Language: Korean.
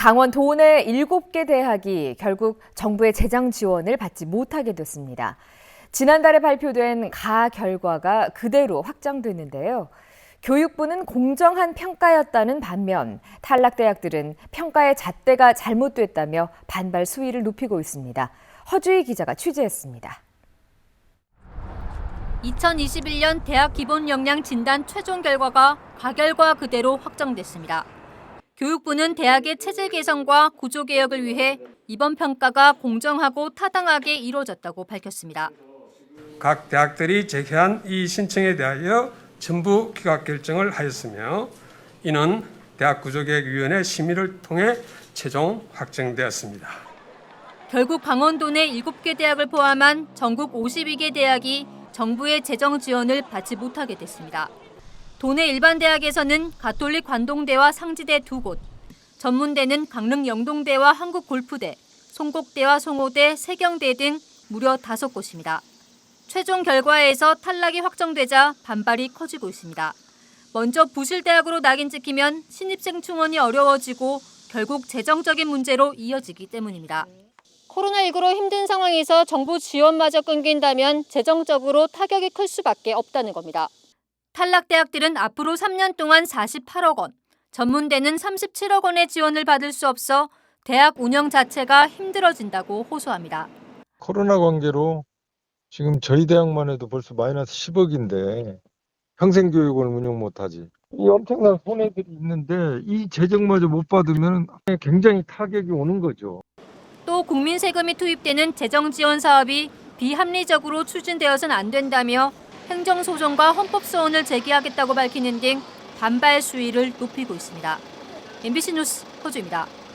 강원 도내 7개 대학이 결국 정부의 재정 지원을 받지 못하게 됐습니다. 지난달에 발표된 가 결과가 그대로 확정됐는데요. 교육부는 공정한 평가였다는 반면 탈락 대학들은 평가의 잣대가 잘못됐다며 반발 수위를 높이고 있습니다. 허주희 기자가 취재했습니다. 2021년 대학 기본 역량 진단 최종 결과가 가결과 그대로 확정됐습니다. 교육부는 대학의 체제 개선과 구조 개혁을 위해 이번 평가가 공정하고 타당하게 이루어졌다고 밝혔습니다. 각 대학들이 제기한 이 신청에 대하여 전부 기각 결정을 하였으며 이는 대학 구조개혁위원회 심의를 통해 최종 확정되었습니다. 결국 강원도 내 7개 대학을 포함한 전국 52개 대학이 정부의 재정 지원을 받지 못하게 됐습니다. 도내 일반 대학에서는 가톨릭 관동대와 상지대 두 곳, 전문대는 강릉 영동대와 한국골프대, 송곡대와 송호대, 세경대 등 무려 다섯 곳입니다. 최종 결과에서 탈락이 확정되자 반발이 커지고 있습니다. 먼저 부실대학으로 낙인 찍히면 신입생 충원이 어려워지고 결국 재정적인 문제로 이어지기 때문입니다. 코로나19로 힘든 상황에서 정부 지원마저 끊긴다면 재정적으로 타격이 클 수밖에 없다는 겁니다. 탈락 대학들은 앞으로 3년 동안 48억 원, 전문대는 37억 원의 지원을 받을 수 없어 대학 운영 자체가 힘들어진다고 호소합니다. 코로나 관계로 지금 저희 대학만 해도 벌써 마이너스 10억인데 평생 교육을 운영 못하지. 이 엄청난 손해들이 있는데 이 재정마저 못 받으면 굉장히 타격이 오는 거죠. 또 국민 세금이 투입되는 재정 지원 사업이 비합리적으로 추진되어서는 안 된다며 행정소송과 헌법소원을 제기하겠다고 밝히는 등 반발 수위를 높이고 있습니다. MBC 뉴스 허주입니다.